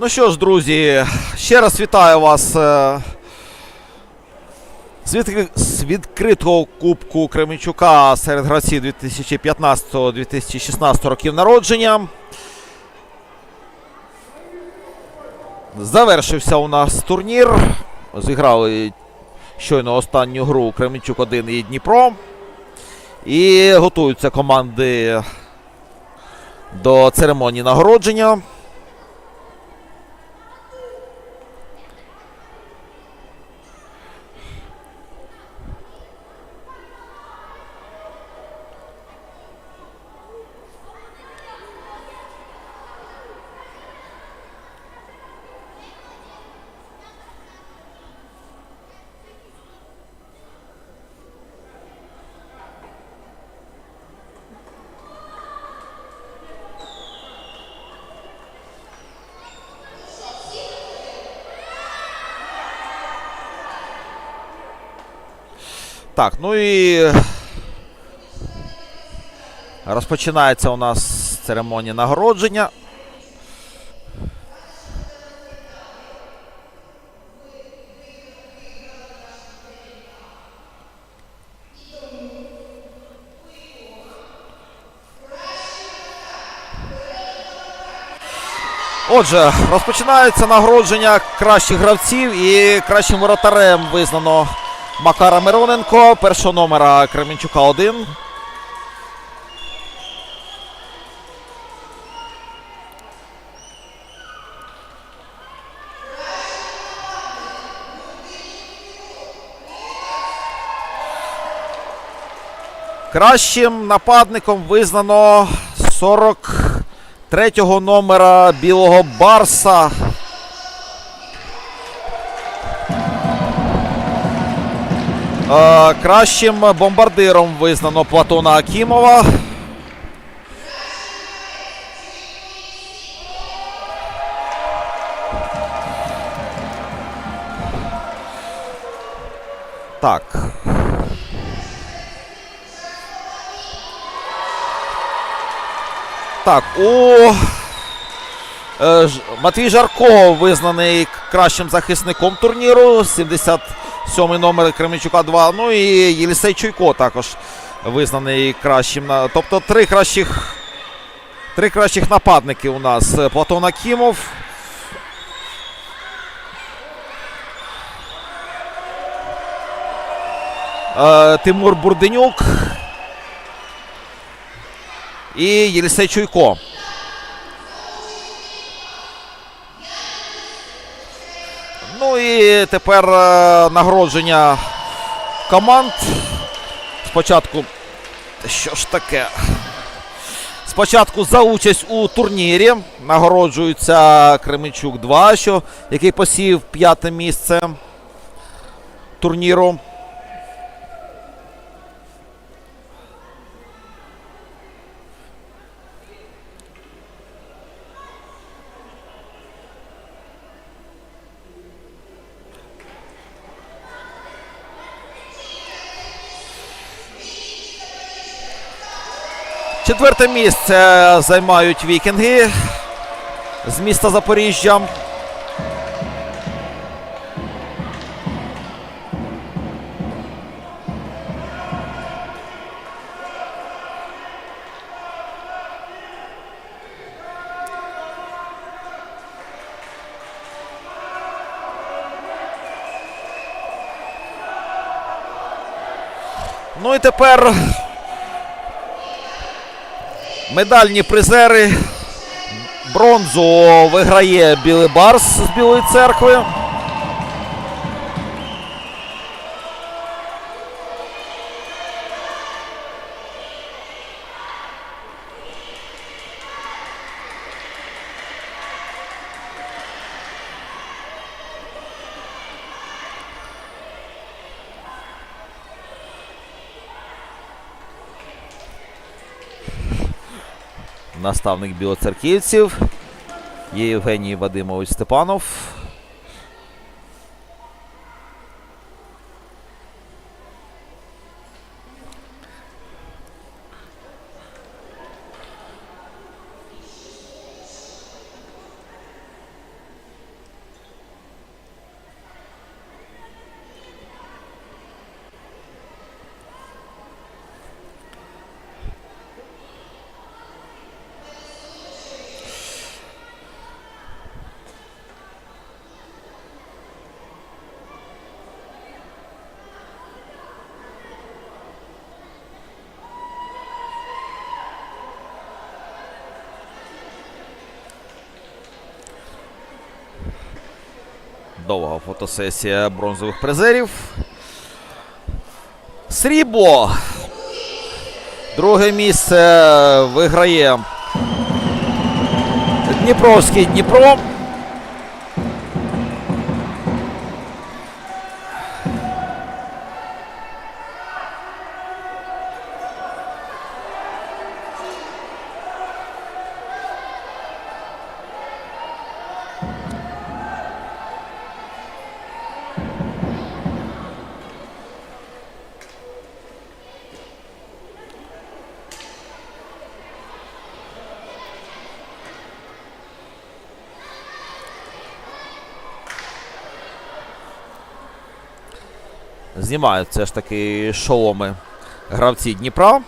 Ну що ж, друзі, ще раз вітаю вас е, з, відкри- з відкритого Кубку Кременчука серед гравців 2015-2016 років народження. Завершився у нас турнір. Зіграли щойно останню гру Кременчук 1 і Дніпро. І готуються команди до церемонії нагородження. Так, ну і розпочинається у нас церемонія нагородження. Отже, розпочинається нагородження кращих гравців і кращим воротарем визнано Макара Мироненко, першого номера Кременчука 1. Кращим нападником визнано 43-го номера Білого Барса. Кращим бомбардиром визнано Платона Акімова. Так. Так, у е, Матвій Жарко визнаний кращим захисником турніру. 77 номер Кременчука 2. Ну і Єлісей Чуйко також визнаний кращим. Тобто три кращих. Три кращих нападники у нас. Платон Акімов. Е, Тимур Бурденюк. І Єлісей Чуйко. Тепер е, нагородження команд. Спочатку. Що ж таке? Спочатку за участь у турнірі нагороджується Кременчук 2, що, який посів п'яте місце турніру. Четверте місце займають вікінги з міста Запоріжжя. Ну і тепер медальні призери. Бронзу виграє Білий Барс з Білої церкви. Наставник білоцерківців. Є Євгеній Вадимович Степанов. Довга фотосесія бронзових призерів. Срібло. Друге місце виграє Дніпровський Дніпро. Знімають все ж таки шоломи гравці Дніпра.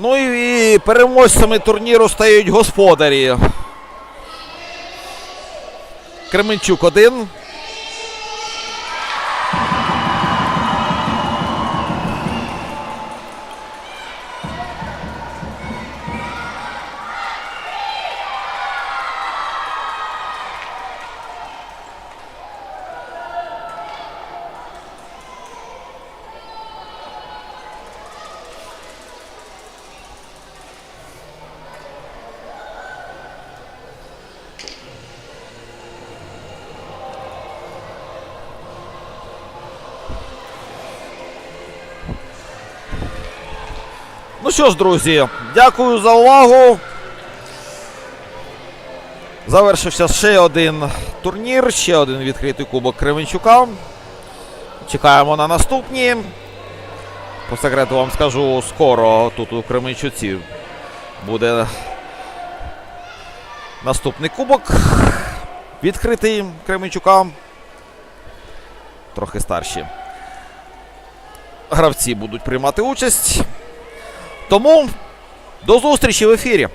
Ну і, переможцями турніру стають господарі. Кременчук 1. Що ж, друзі, дякую за увагу. Завершився ще один турнір, ще один відкритий кубок Кременчука. Чекаємо на наступні. По секрету вам скажу, скоро тут у Кременчуці буде наступний кубок. Відкритий Кременчука. Трохи старші. Гравці будуть приймати участь. Тому до зустрічі в ефірі.